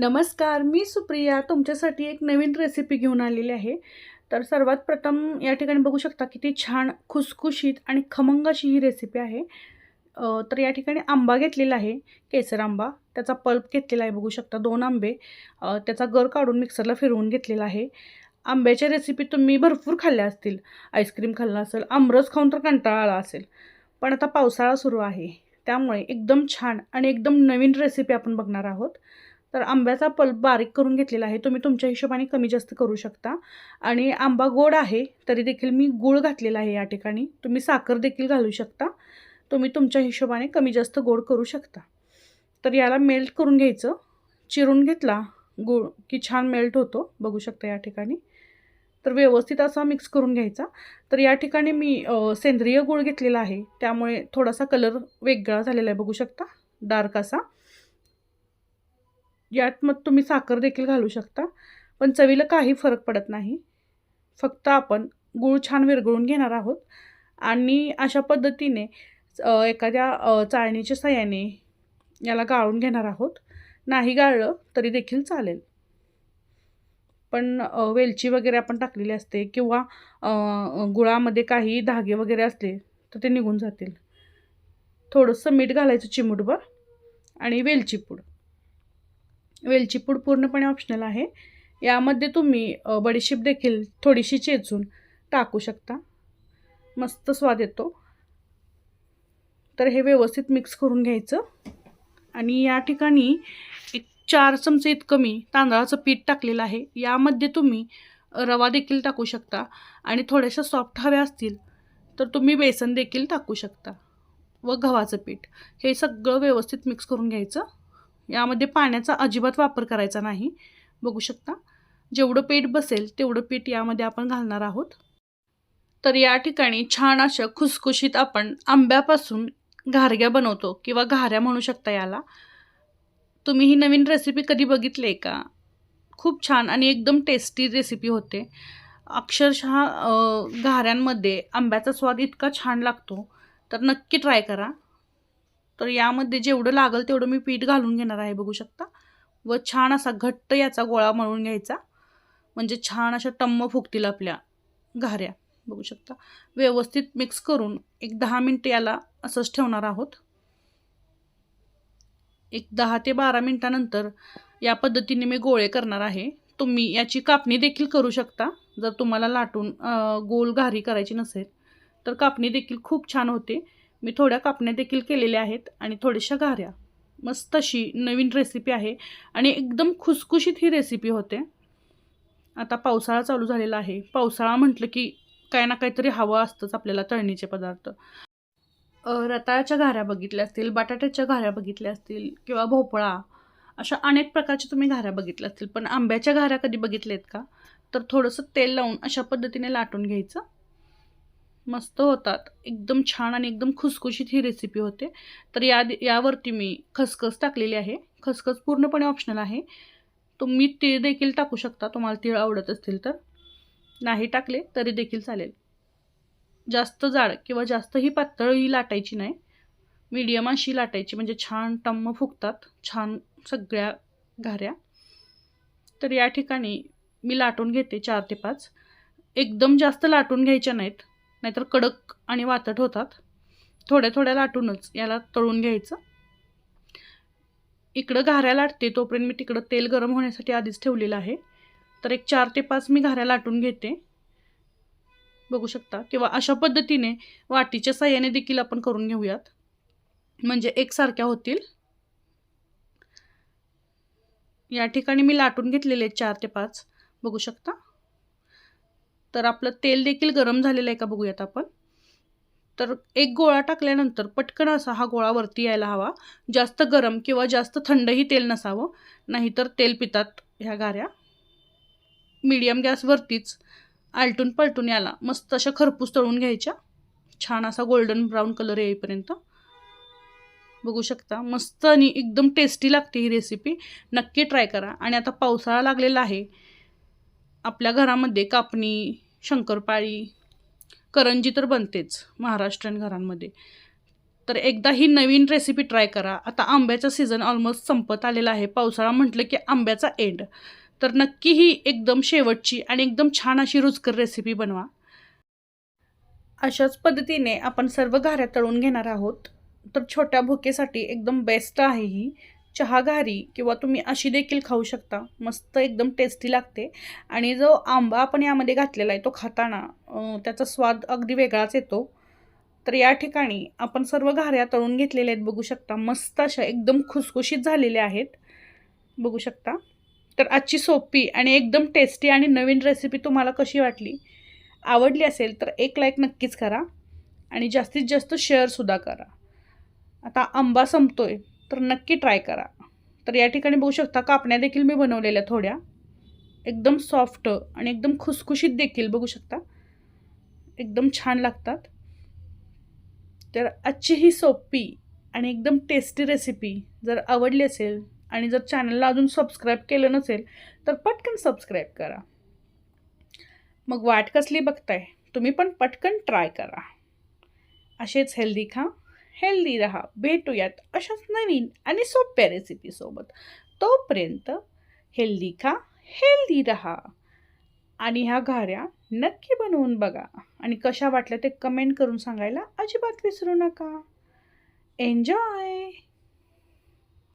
नमस्कार मी सुप्रिया. तुमच्यासाठी एक नवीन रेसिपी घेऊन आलेली आहे. तर सर्वात प्रथम या ठिकाणी बघू शकता किती छान खुसखुशीत आणि खमंग अशी ही रेसिपी आहे. तर या ठिकाणी आंबा घेतलेला आहे केसर आंबा. त्याचा पल्प घेतलेला आहे बघू शकता दोन आंबे. त्याचा गर काढून मिक्सरला फिरवून घेतलेला आहे. आंब्याच्या रेसिपी तुम्ही भरपूर खाल्ल्या असतील. आईस्क्रीम खाल्ला असेल आमरस खाऊन तर कंटाळा आला असेल. पण आता पावसाळा सुरू आहे. त्यामुळे एकदम छान आणि एकदम नवीन रेसिपी आपण बघणार आहोत. तर आंब्याचा पल्प बारीक करून घेतलेला आहे. तुम्ही तुमच्या हिशोबाने कमी जास्त करू शकता. आणि आंबा गोड आहे तरी देखील मी गूळ घातलेला आहे या ठिकाणी. तुम्ही साखर देखील घालू शकता. तुम्ही तुमच्या हिशोबाने कमी जास्त गोड करू शकता. तर याला मेल्ट करून घ्यायचं. चिरून घेतला गूळ की छान मेल्ट होतो बघू शकता या ठिकाणी. तर व्यवस्थित असा मिक्स करून घ्यायचा. तर या ठिकाणी मी सेंद्रिय गूळ घेतलेला आहे. त्यामुळे थोडासा कलर वेगळा झालेला आहे बघू शकता. डार्क असा. यात मग तुम्ही साखर देखील घालू शकता पण चवीला काही फरक पडत नाही. फक्त आपण गूळ छान विरघळून घेणार आहोत आणि अशा पद्धतीने एखाद्या चाळणीच्या सहाय्याने याला गाळून घेणार आहोत. नाही गाळलं तरी देखील चालेल. पण वेलची वगैरे आपण टाकलेली असते किंवा गुळामध्ये काही धागे वगैरे असले तर ते निघून जातील. थोडंसं मीठ घालायचं चिमूटभर आणि वेलची पूड. वेलची पूड पूर्णपणे ऑप्शनल आहे. यामध्ये तुम्ही अ, बडीशेप देखील थोडीशी चेचून टाकू शकता. मस्त स्वाद येतो. तर हे व्यवस्थित मिक्स करून घ्यायचं. आणि या ठिकाणी एक चार चमचे इतकं मी तांदळाचं पीठ टाकलेलं आहे. यामध्ये तुम्ही रवा देखील टाकू शकता. आणि थोड्याशा सॉफ्ट हव्या असतील तर तुम्ही बेसन देखील टाकू शकता. व गव्हाचं पीठ. हे सगळं व्यवस्थित मिक्स करून घ्यायचं. यामध्ये पाण्याचा अजिबात वापर करायचा नाही. बघू शकता. जेवढं पीठ बसेल तेवढं पीठ यामध्ये आपण घालणार आहोत. तर या ठिकाणी छान अशा खुसखुशीत आपण आंब्यापासून घारग्या बनवतो किंवा घाऱ्या म्हणू शकता याला. तुम्ही ही नवीन रेसिपी कधी बघितली आहे का? खूप छान आणि एकदम टेस्टी रेसिपी होते. अक्षरशः घाऱ्यांमध्ये आंब्याचा स्वाद इतका छान लागतो. तर नक्की ट्राय करा. तर यामध्ये जेवढं लागेल तेवढं मी पीठ घालून घेणार आहे बघू शकता. व छान असा घट्ट याचा गोळा मळून घ्यायचा. म्हणजे छान अशा टम्म फुगतील आपल्या घाऱ्या बघू शकता. व्यवस्थित मिक्स करून एक दहा मिनटं याला असंच ठेवणार आहोत. एक दहा ते बारा मिनटानंतर या पद्धतीने मी गोळे करणार आहे. तुम्ही याची कापणी देखील करू शकता. जर तुम्हाला लाटून गोल घारी करायची नसेल तर कापणी देखील खूप छान होते. मी थोड्या कापण्या देखील केलेल्या आहेत आणि थोड्याशा घाऱ्या मस्त अशी नवीन रेसिपी आहे आणि एकदम खुसखुशीत ही रेसिपी होते. आता पावसाळा चालू झालेला आहे. पावसाळा म्हटलं की काही ना काहीतरी हवं असतंच आपल्याला तळणीचे पदार्थ. रताळ्याच्या घाऱ्या बघितल्या असतील बटाट्याच्या घाऱ्या बघितल्या असतील किंवा भोपळा अशा अनेक प्रकारच्या तुम्ही घाऱ्या बघितल्या असतील. पण आंब्याच्या घाऱ्या कधी बघितल्या आहेत का? तर थोडंसं तेल लावून अशा पद्धतीने लाटून घ्यायचं. मस्त होतात. एकदम छान आणि एकदम खुसखुशीत ही रेसिपी होते. तर या यावरती मी खसखस टाकलेली आहे. खसखस पूर्णपणे ऑप्शनल आहे. तुम्ही तीळ देखील टाकू शकता. तुम्हाला तीळ आवडत असतील तर. नाही टाकले तरी देखील चालेल. जास्त जाड किंवा जास्तही पातळही लाटायची नाही. मीडियम अशी लाटायची. म्हणजे छान टम्म फुगतात. छान सगळ्या घाऱ्या. तर या ठिकाणी मी लाटून घेते चार ते पाच. एकदम जास्त लाटून घ्यायच्या नाहीत. नाहीतर कडक आणि वातट होतात. थोड्या थोड्या लाटूनच याला तळून घ्यायचं. इकडं घाऱ्या लाटते तोपर्यंत मी तिकडं तेल गरम होण्यासाठी आधीच ठेवलेलं आहे. तर एक चार ते पाच मी घाऱ्या लाटून घेते. बघू शकता. किंवा अशा पद्धतीने वाटीच्या साह्याने देखील आपण करून घेऊयात. म्हणजे एकसारख्या होतील. या ठिकाणी मी लाटून घेतलेले आहेत चार ते पाच. बघू शकता. तर आपलं तेल देखील गरम झालेलं आहे का बघूयात आपण. तर एक गोळा टाकल्यानंतर पटकन असा हा गोळा वरती यायला हवा. जास्त गरम किंवा जास्त थंडही तेल नसावं. नाहीतर तेल पितात ह्या गाऱ्या. मीडियम गॅसवरतीच आलटून पलटून याला. मस्त अशा खरपूस तळून घ्यायच्या. छान असा गोल्डन ब्राऊन कलर येईपर्यंत. बघू शकता मस्त आणि एकदम टेस्टी लागते ही रेसिपी नक्की ट्राय करा. आणि आता पावसाळा लागलेला आहे. आपल्या घरामध्ये कापणी शंकरपाळी करंजी तर बनतेच महाराष्ट्रीयन घरांमध्ये. तर एकदा ही नवीन रेसिपी ट्राय करा. आता आंब्याचा सीझन ऑलमोस्ट संपत आलेला आहे. पावसाळा म्हटलं की आंब्याचा एंड तर नक्की ही एकदम शेवटची आणि एकदम छान अशी रुचकर रेसिपी बनवा. अशाच पद्धतीने आपण सर्व घाऱ्या तळून घेणार आहोत. तर छोट्या भुकेसाठी एकदम बेस्ट आहे ही. चहा घारी किंवा तुम्ही अशी देखील खाऊ शकता. मस्त एकदम टेस्टी लागते. आणि जो आंबा आपण यामध्ये घातलेला आहे तो खाताना त्याचा स्वाद अगदी वेगळाच येतो. तर या ठिकाणी आपण सर्व घाऱ्या तळून घेतलेल्या आहेत बघू शकता. मस्त अशा एकदम खुसखुशीत झालेल्या आहेत. बघू शकता. तर आजची सोपी आणि एकदम टेस्टी आणि नवीन रेसिपी तुम्हाला कशी वाटली? आवडली असेल तर एक लाईक नक्कीच करा. आणि जास्तीत जास्त शेअरसुद्धा करा. आता आंबा संपतो आहे तर नक्की ट्राय करा. तर या ठिकाणी बघू शकता कापण्या देखील मी बनवलेल्या थोड्या. एकदम सॉफ्ट आणि एकदम खुसखुशीत देखील बघू शकता. एकदम छान लागतात. तर आजची ही सोपी आणि एकदम टेस्टी रेसिपी जर आवडली असेल आणि जर चॅनलला अजून सबस्क्राईब केलं नसेल तर पटकन सबस्क्राईब करा. मग वाट कसली बघताय तुम्ही पण पटकन ट्राय करा. असेच हेल्दी खा. हेल्दी राहा भेटूयात अशाच नवीन आणि सोप्या रेसिपीसोबत तोपर्यंत हेल्दी खा हेल्दी राहा. आणि ह्या घाऱ्या नक्की बनवून बघा. आणि कशा वाटल्या ते कमेंट करून सांगायला अजिबात विसरू नका. एन्जॉय